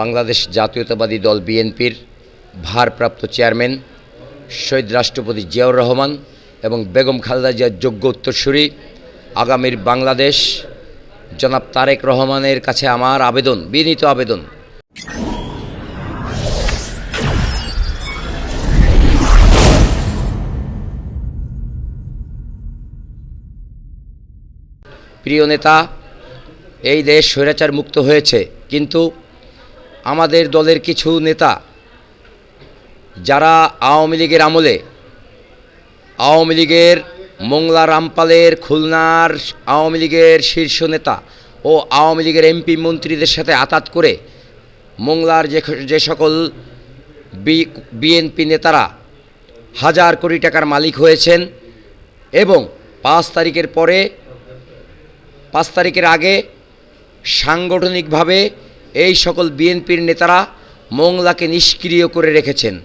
বাংলাদেশ জাতীয়তাবাদী দল বিএনপির ভারপ্রাপ্ত চেয়ারম্যান শহীদ রাষ্ট্রপতি জিয়াউর রহমান এবং বেগম খালেদা জিয়ার যোগ্য উত্তরসূরি আগামীর বাংলাদেশ, জনাব তারেক রহমানের কাছে আমার আবেদন, বিনীত আবেদন। প্রিয় নেতা, এই দেশ স্বৈরাচার মুক্ত হয়েছে, কিন্তু আমাদের দলের কিছু নেতা যারা আওয়ামী লীগের আমলে, আওয়ামী লীগের মোংলা রামপালের খুলনার আওয়ামী লীগের শীর্ষ নেতা ও আওয়ামী লীগের এমপি মন্ত্রীদের সাথে আতাত করে মোংলার যে যে সকল বিএনপি নেতারা হাজার কোটি টাকার মালিক হয়েছেন এবং পাঁচ তারিখের পরে, পাঁচ তারিখের আগে সাংগঠনিকভাবে এই সকল বিএনপির নেতারা মোংলাকে নিষ্ক্রিয় করে রেখেছেন।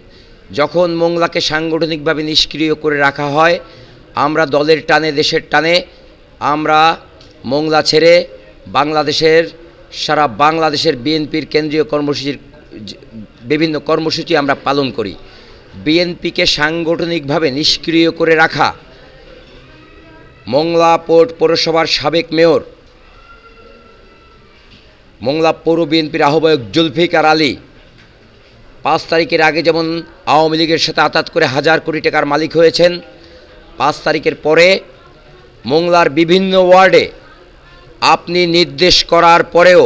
যখন মোংলাকে সাংগঠনিকভাবে নিষ্ক্রিয় করে রাখা হয়, আমরা দলের টানে, দেশের টানে, আমরা মোংলা ছেড়ে বাংলাদেশের, সারা বাংলাদেশের বিএনপির কেন্দ্রীয় কর্মসূচির, বিভিন্ন কর্মসূচি আমরা পালন করি। বিএনপিকে সাংগঠনিকভাবে নিষ্ক্রিয় করে রাখা, মংলা পোর্ট পৌরসভার সাবেক মেয়র মংলা পৌর বিএনপির আহ্বায়ক জুলফিকার আলী। পাঁচ তারিখের আগে যেমন আওয়ামী লীগের সাথে আতাত করে হাজার কোটি টাকার মালিক হয়েছেন, পাঁচ তারিখের পরে মোংলার বিভিন্ন ওয়ার্ডে আপনি নির্দেশ করার পরেও,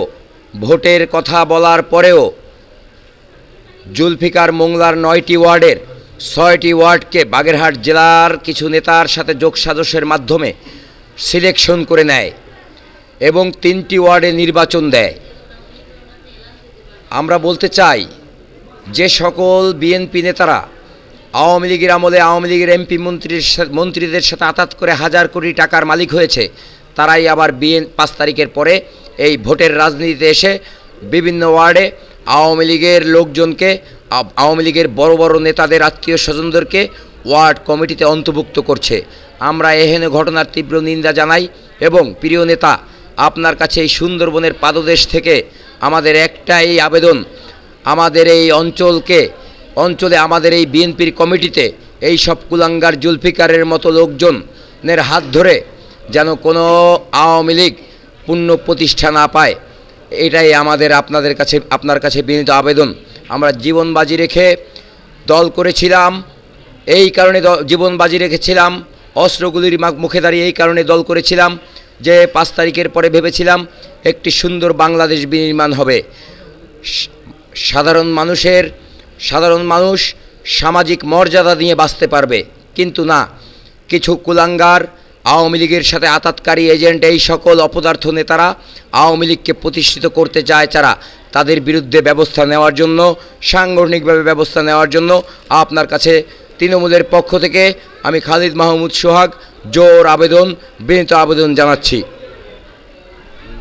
ভোটের কথা বলার পরেও জুলফিকার মোংলার নয়টি ওয়ার্ডের ছয়টি ওয়ার্ডকে বাগেরহাট জেলার কিছু নেতার সাথে যোগসাজশের মাধ্যমে সিলেকশন করে নেয় এবং তিনটি ওয়ার্ডে নির্বাচন দেয়। আমরা বলতে চাই যে সকল বিএনপি নেতারা আওয়ামী লীগের আমলে আওয়ামী লীগের এমপি মন্ত্রীর মন্ত্রীদের সাথে আতাত করে হাজার কোটি টাকার মালিক হয়েছে, তারাই আবার বিএন, পাঁচ তারিখের পরে এই ভোটের রাজনীতিতে এসে বিভিন্ন ওয়ার্ডে আওয়ামী লীগের লোকজনকে আওয়ামী লীগের বড় বড় নেতাদের আত্মীয় স্বজনদেরকে ওয়ার্ড কমিটিতে অন্তর্ভুক্ত করছে। আমরা এহেন ঘটনার তীব্র নিন্দা জানাই এবং প্রিয় নেতা, আপনার কাছে এই সুন্দরবনের পাদদেশ থেকে আমাদের একটাই আবেদন, আমাদের এই অঞ্চলকে, অঞ্চলে আমাদের এই বিএনপির কমিটিতে এই সব কুলাঙ্গার, জুলফিকারের মতো লোকজনের হাত ধরে যেন কোনো আওয়ামী লীগ পূর্ণ প্রতিষ্ঠা না পায়, এটাই আমাদের আপনাদের কাছে, আপনার কাছে বিনীত আবেদন। আমরা জীবন বাজি রেখে দল করেছিলাম, এই কারণে জীবন বাজি রেখেছিলাম, অস্ত্রগুলির মুখে দাঁড়িয়ে এই কারণে দল করেছিলাম যে পাঁচ তারিখের পরে ভেবেছিলাম একটি সুন্দর বাংলাদেশ বিনির্মাণ হবে। সাধারণ মানুষের, সাধারণ মানুষ সামাজিক মর্যাদা নিয়ে বাঁচতে পারবে। কিন্তু না, কিছু কুলাঙ্গার, আওয়ামী লীগের সাথে আতাতকারী এজেন্ট, এই সকল অপদার্থ নেতারা আওয়ামী লীগকে প্রতিষ্ঠিত করতে চায় তারা, তাদের বিরুদ্ধে ব্যবস্থা নেওয়ার জন্য, সাংগঠনিকভাবে ব্যবস্থা নেওয়ার জন্য আপনার কাছে তৃণমূলের পক্ষ থেকে আমি খালিদ মাহমুদ সোহাগ জোর আবেদন বিনীত আবেদন জানাচ্ছি।